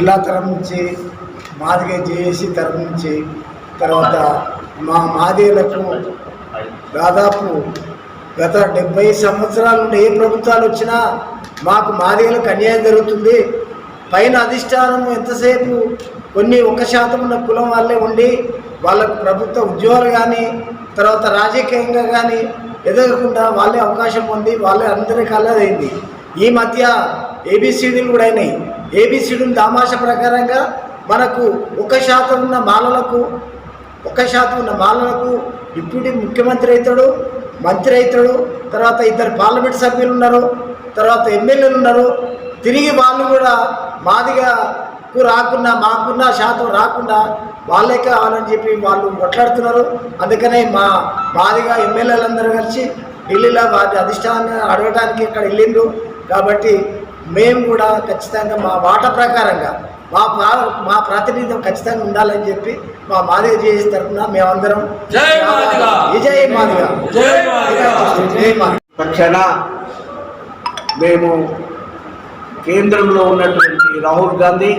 జిల్లా తరఫు నుంచి మాదిగ జేఏసీ తరఫు నుంచి తర్వాత మా మాదిగలకు దాదాపు గత డెబ్బై సంవత్సరాల నుండి ఏ ప్రభుత్వాలు వచ్చినా మాకు మాదిగలకు అన్యాయం జరుగుతుంది. పైన అధిష్టానం ఎంతసేపు కొన్ని ఒక శాతం ఉన్న కులం వాళ్ళే ఉండి వాళ్ళకు ప్రభుత్వ ఉద్యోగాలు కానీ తర్వాత రాజకీయంగా కానీ ఎదగకుండా వాళ్ళే అవకాశం పొంది వాళ్ళే అందరికీ అల్లదైంది ఈ మధ్య ఏబిసిడీలు కూడా అయినాయి. ఏబిసిడీలు దామాష ప్రకారంగా మనకు ఒక శాతం ఉన్న మాలలకు ఒక శాతం ఉన్న మాలలకు డిప్యూటీ ముఖ్యమంత్రి అవుతాడు మంత్రి అవుతాడు తర్వాత ఇద్దరు పార్లమెంట్ సభ్యులు ఉన్నారు తర్వాత ఎమ్మెల్యేలు ఉన్నారు. తిరిగి వాళ్ళు కూడా మాదిగా రాకుండా మాకున్న శాతం రాకుండా వాళ్ళే కావాలని చెప్పి వాళ్ళు కొట్లాడుతున్నారు. అందుకనే మా మాదిగా ఎమ్మెల్యేలందరూ కలిసి ఢిల్లీలో వారి అధిష్టానాన్ని అడగడానికి ఇక్కడ వెళ్ళిండ్రు. కాబట్టి మేము కూడా ఖచ్చితంగా మా వాట ప్రకారంగా మా ప్రా- మా ప్రాతినిధ్యం ఖచ్చితంగా ఉండాలని చెప్పి మా మాదిగ చేసి తరఫున మేమందరం! విజయ్ మాదిగ. పక్షాన మేము కేంద్రంలో ఉన్నటువంటి రాహుల్ గాంధీ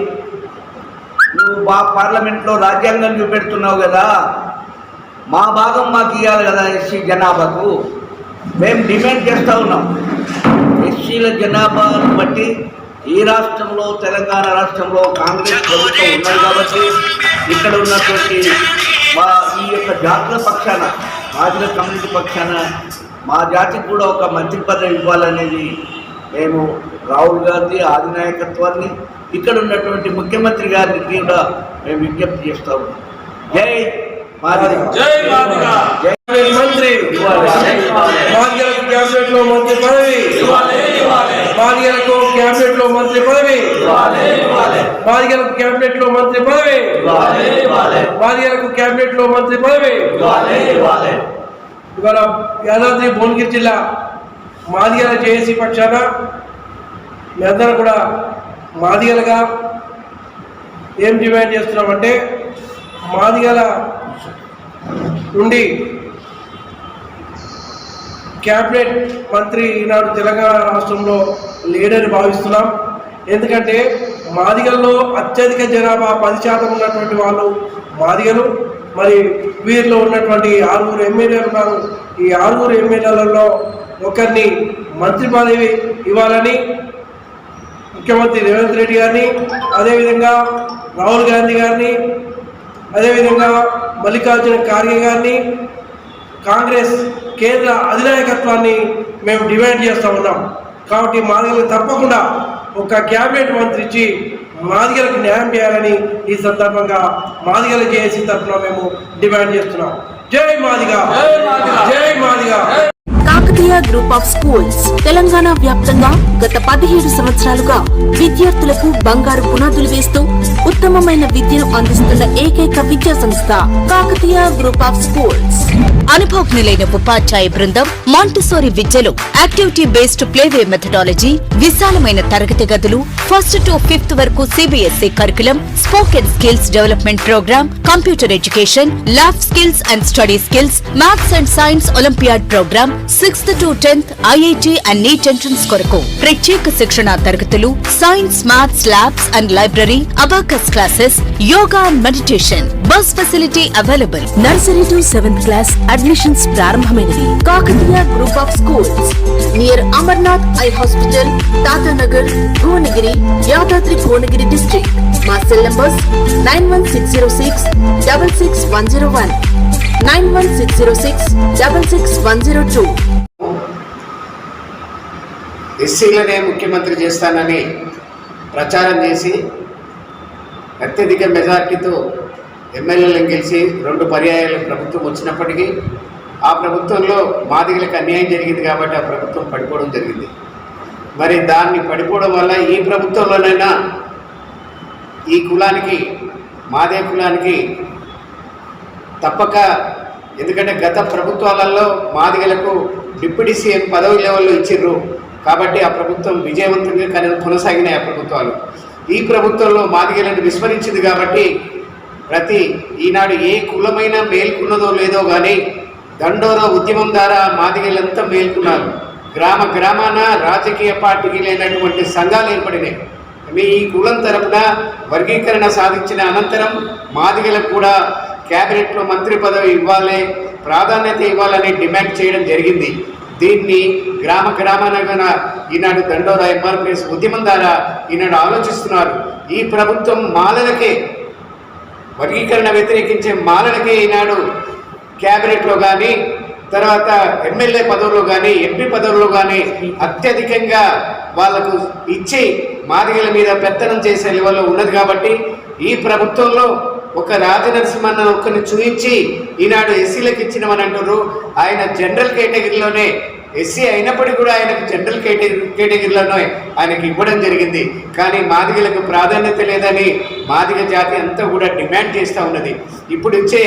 నువ్వు బా పార్లమెంట్లో రాజ్యాంగం చూపెడుతున్నావు కదా మా భాగం మాకు ఇవ్వాలి కదా ఎస్సీ జనాభాకు. మేము డిమాండ్ చేస్తూ ఉన్నాం. ఎస్సీల జనాభాను బట్టి ఈ రాష్ట్రంలో తెలంగాణ రాష్ట్రంలో కాంగ్రెస్ ప్రభుత్వం ఉన్నాయి కాబట్టి ఇక్కడ ఉన్నటువంటి మా ఈ యొక్క జాతుల పక్షాన మాదిల కమ్యూనిటీ పక్షాన మా జాతికి కూడా ఒక మంత్రి పదవి ఇవ్వాలనేది మేము రాహుల్ గాంధీ ఆధినాయకత్వాన్ని ఇక్కడ ఉన్నటువంటి ముఖ్యమంత్రి గారికి కూడా మేము విజ్ఞప్తి చేస్తా ఉన్నాం. జై జై మాదిగ! మంత్రి. మాదిగలకు క్యాబినెట్లో మంత్రి పదవి. మాదిగలకు క్యాబినెట్లో మంత్రి పదవి. మాదిగలకు క్యాబినెట్లో మంత్రి పదవి. మాదిగలకు క్యాబినెట్లో మంత్రి పదవి. ఇవాళ యాదాద్రి భువనగిరి జిల్లా మాదిగల జేఏసీ పక్షాన మీ అందరూ కూడా మాదిగలుగా ఏం డిమాండ్ చేస్తున్నామంటే మాదిగల నుండి క్యాబినెట్ మంత్రి ఈనాడు తెలంగాణ రాష్ట్రంలో లేడని భావిస్తున్నాం. ఎందుకంటే మాదిగల్లో అత్యధిక జనాభా పది శాతం ఉన్నటువంటి వాళ్ళు మాదిగలు. మరి వీరిలో ఉన్నటువంటి ఆరుగురు ఎమ్మెల్యేలు ఉన్నారు. ఈ ఆరుగురు ఎమ్మెల్యేలలో ఒకరిని మంత్రి పదవి ఇవ్వాలని ముఖ్యమంత్రి రేవంత్ రెడ్డి గారిని అదేవిధంగా రాహుల్ గాంధీ గారిని అదేవిధంగా మల్లికార్జున ఖార్గే గారిని కాంగ్రెస్ కేంద్ర అధినాయకత్వాన్ని మేము డిమాండ్ చేస్తూ ఉన్నాం. కాబట్టి మాదిగలకు తప్పకుండా ఒక క్యాబినెట్ మంత్రి ఇచ్చి మాదిగలకు న్యాయం చేయాలని ఈ సందర్భంగా మాదిగల జేఏసీ తరఫున మేము డిమాండ్ చేస్తున్నాం. జై మాదిగ! జై Madiga! Kakatiya group of schools Telangana వ్యాప్తంగా గత పదిహేడు సంవత్సరాలుగా విద్యార్థులకు బంగారు పునాదులు వేస్తూ ఉత్తమమైన విద్యను అందిస్తున్న ఏకైక విద్యా సంస్థ కాకతీయ గ్రూప్ ఆఫ్ స్కూల్స్ అనుభవజ్ఞులైన ఉపాధ్యాయ బృందం మాంటిసోరి విద్యలో యాక్టివిటీ బేస్డ్ ప్లేవే మెథడాలజీ విశాలమైన తరగతి గదులు ఫస్ట్ టు ఫిఫ్త్ వరకు CBSE curriculum spoken skills development program computer education lab skills and study skills maths and science olympiad program sixth to tenth IIT and NEET entrance కొరకు. ప్రత్యేక శిక్షణ తరగతులు science maths labs and library abacus classes yoga and meditation bus facility available. Nursery to seventh class admissions ప్రారంభమైనది Kakatiya group of schools. Near Amarnath eye hospital Tatanagar Bhuvanagiri Yadadri Bhuvanagiri district. మా cell numbers nine one six zero six double six one zero one. Nine one six zero six double six one zero two. ఎస్సీలనే ముఖ్యమంత్రి చేస్తానని ప్రచారం చేసి అత్యధిక మెజార్టీతో ఎమ్మెల్యేలను గెలిచి రెండు పర్యాయాలు ప్రభుత్వం వచ్చినప్పటికీ ఆ ప్రభుత్వంలో మాదిగలకు అన్యాయం జరిగింది కాబట్టి ఆ ప్రభుత్వం పడిపోవడం జరిగింది. మరి దాన్ని పడిపోవడం వల్ల ఈ ప్రభుత్వంలోనైనా ఈ కులానికి మాదే కులానికి తప్పక ఎందుకంటే గత ప్రభుత్వాలలో మాదిగలకు డిప్యూటీ సీఎం పదవి లెవెల్లో ఇచ్చిర్రు కాబట్టి ఆ ప్రభుత్వం విజయవంతంగా కన- కొనసాగినాయి ఆ ప్రభుత్వాలు. ఈ ప్రభుత్వంలో మాదిగలను విస్మరించింది కాబట్టి ప్రతి ఈనాడు ఏ కులమైనా మేల్కొన్నదో లేదో కానీ దండోరా ఉద్యమం ద్వారా మాదిగలంతా మేల్కొన్నారు. గ్రామ గ్రామాన రాజకీయ పార్టీకి లేనటువంటి సంఘాలు ఏర్పడినాయి. మీ ఈ కులం తరపున వర్గీకరణ సాధించిన అనంతరం మాదిగలకు కూడా క్యాబినెట్లో మంత్రి పదవి ఇవ్వాలి ప్రాధాన్యత ఇవ్వాలని డిమాండ్ చేయడం జరిగింది. దీన్ని గ్రామ గ్రామాన ఈనాడు దండోరా ఎంఆర్పిఎస్ ఉద్యమం ద్వారా ఈనాడు ఆలోచిస్తున్నారు. ఈ ప్రభుత్వం మాలలకే వర్గీకరణ వ్యతిరేకించే మాలలకే ఈనాడు క్యాబినెట్లో కానీ తర్వాత ఎమ్మెల్యే పదవుల్లో కానీ ఎంపీ పదవుల్లో కానీ అత్యధికంగా వాళ్ళకు ఇచ్చి మాదిగల మీద పెత్తనం చేసే లెవెల్లో ఉన్నది కాబట్టి ఈ ప్రభుత్వంలో ఒక రాజనరసింహన్న ఒక్కరిని చూయించి ఈనాడు ఎస్సీలకు ఇచ్చినమని అంటారు ఆయన జనరల్ కేటగిరీలోనే ఎస్సీ అయినప్పటికీ కూడా ఆయనకు జనరల్ కేటగిరీ కేటగిరీలోనే ఆయనకి ఇవ్వడం జరిగింది. కానీ మాదిగలకు ప్రాధాన్యత లేదని మాదిగ జాతి అంతా కూడా డిమాండ్ చేస్తూ ఉన్నది. ఇప్పుడు ఇచ్చే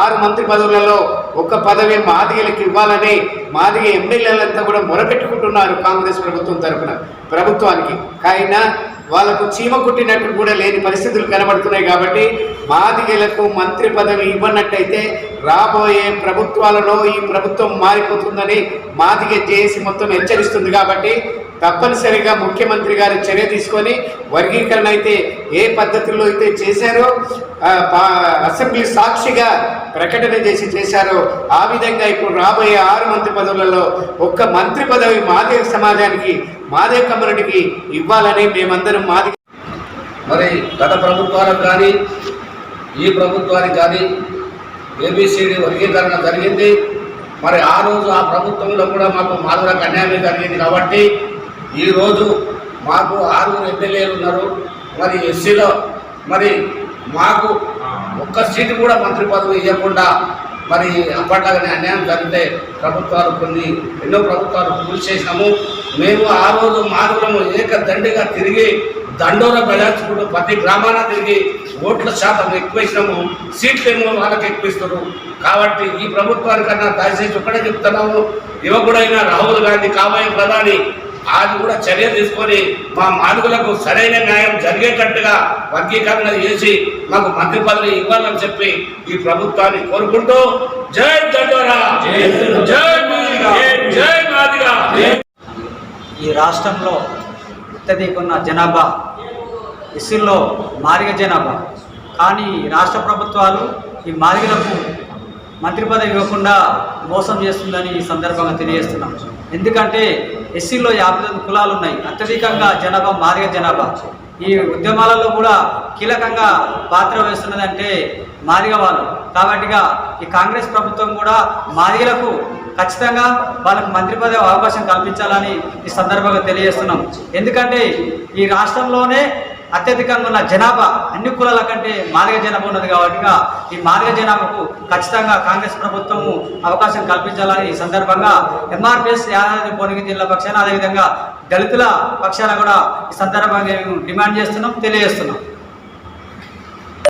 ఆరు మంత్రి పదవులలో ఒక పదవి మాదిగలకు ఇవ్వాలని మాదిగ ఎమ్మెల్యేలంతా కూడా మొరపెట్టుకుంటున్నారు కాంగ్రెస్ ప్రభుత్వం తరఫున ప్రభుత్వానికి. కానీ వాళ్ళకు చీమ కుట్టినట్టు కూడా లేని పరిస్థితులు కనబడుతున్నాయి కాబట్టి మాదిగలకు మంత్రి పదవి ఇవ్వనట్టయితే రాబోయే ప్రభుత్వాలలో ఈ ప్రభుత్వం మారిపోతుందని మాదిగ చేసి మొత్తం హెచ్చరిస్తుంది కాబట్టి తప్పనిసరిగా ముఖ్యమంత్రి గారు చర్య తీసుకొని వర్గీకరణ అయితే ఏ పద్ధతిలో అయితే చేశారో అసెంబ్లీ సాక్షిగా ప్రకటన చేసి చేశారో ఆ విధంగా ఇప్పుడు రాబోయే ఆరు మంత్రి పదవులలో ఒక్క మంత్రి పదవి మాదిగ సమాజానికి మాదే కమ్యూనిటీకి ఇవ్వాలని మేమందరం మాది మరి గత ప్రభుత్వాలకు కానీ ఈ ప్రభుత్వానికి కానీ ఏబిసిడి వర్గీకరణ జరిగింది. మరి ఆ రోజు ఆ ప్రభుత్వంలో కూడా మాకు మాధురకు అన్యాయం జరిగింది కాబట్టి ఈరోజు మాకు ఆరుగురు ఎమ్మెల్యేలు ఉన్నారు. మరి ఎస్సీలో మరి మాకు ఒక్క సీటు కూడా మంత్రి పదవి ఇవ్వకుండా మరి అప్పట్లాగానే అన్యాయం జరిగితే ప్రభుత్వాలు కొన్ని ఎన్నో ప్రభుత్వాలు కృషి చేసినాము. మేము ఆ రోజు మాధురము ఏకదండిగా తిరిగి దండోర ప్రజాచుకుంటూ ప్రతి గ్రామాన తిరిగి ఓట్ల శాతం ఎక్కువ ఇచ్చినాము సీట్లు ఏమో వాళ్ళకి ఎక్కువిస్తారు కాబట్టి ఈ ప్రభుత్వానికన్నా దయచేసి ఒక్కడే చెప్తున్నాము. యువకుడైన రాహుల్ గాంధీ కాబోయే ప్రధాని అది కూడా చర్య తీసుకొని మా మానుగులకు సరైన న్యాయం జరిగేటట్టుగా వర్గీకరణ చేసి మాకు మంత్రి పదవి ఇవ్వాలని చెప్పి ఈ ప్రభుత్వాన్ని కోరుకుంటూ జై దండోరా జై జై మాదిగా. ఈ రాష్ట్రంలో అత్యధిక ఉన్న జనాభా ఎస్సీల్లో మాదిగ జనాభా. కానీ ఈ రాష్ట్ర ప్రభుత్వాలు ఈ మాదిగలకు మంత్రి పదవి ఇవ్వకుండా మోసం చేస్తుందని ఈ సందర్భంగా తెలియజేస్తున్నాం. ఎందుకంటే ఎస్సీలో యాభై తొమ్మిది కులాలు ఉన్నాయి అత్యధికంగా జనాభా మాదిగ జనాభా. ఈ ఉద్యమాలలో కూడా కీలకంగా పాత్ర వేస్తున్నదంటే మాదిగ వాళ్ళు. కాబట్టిగా ఈ కాంగ్రెస్ ప్రభుత్వం కూడా మాదిగలకు ఖచ్చితంగా వాళ్ళకు మంత్రి పదవి అవకాశం కల్పించాలని ఈ సందర్భంగా తెలియజేస్తున్నాం. ఎందుకంటే ఈ రాష్ట్రంలోనే అత్యధికంగా ఉన్న జనాభా అన్ని కులాల కంటే మాదిగ జనాభా ఉన్నది కాబట్టి ఈ మాదిగ జనాభాకు ఖచ్చితంగా కాంగ్రెస్ ప్రభుత్వము అవకాశం కల్పించాలని ఈ సందర్భంగా ఎంఆర్పిఎస్ యాదాద్రి భువనగిరి జిల్లా పక్షాన అదేవిధంగా దళితుల పక్షాన కూడా ఈ సందర్భంగా మేము డిమాండ్ చేస్తున్నాం తెలియజేస్తున్నాం.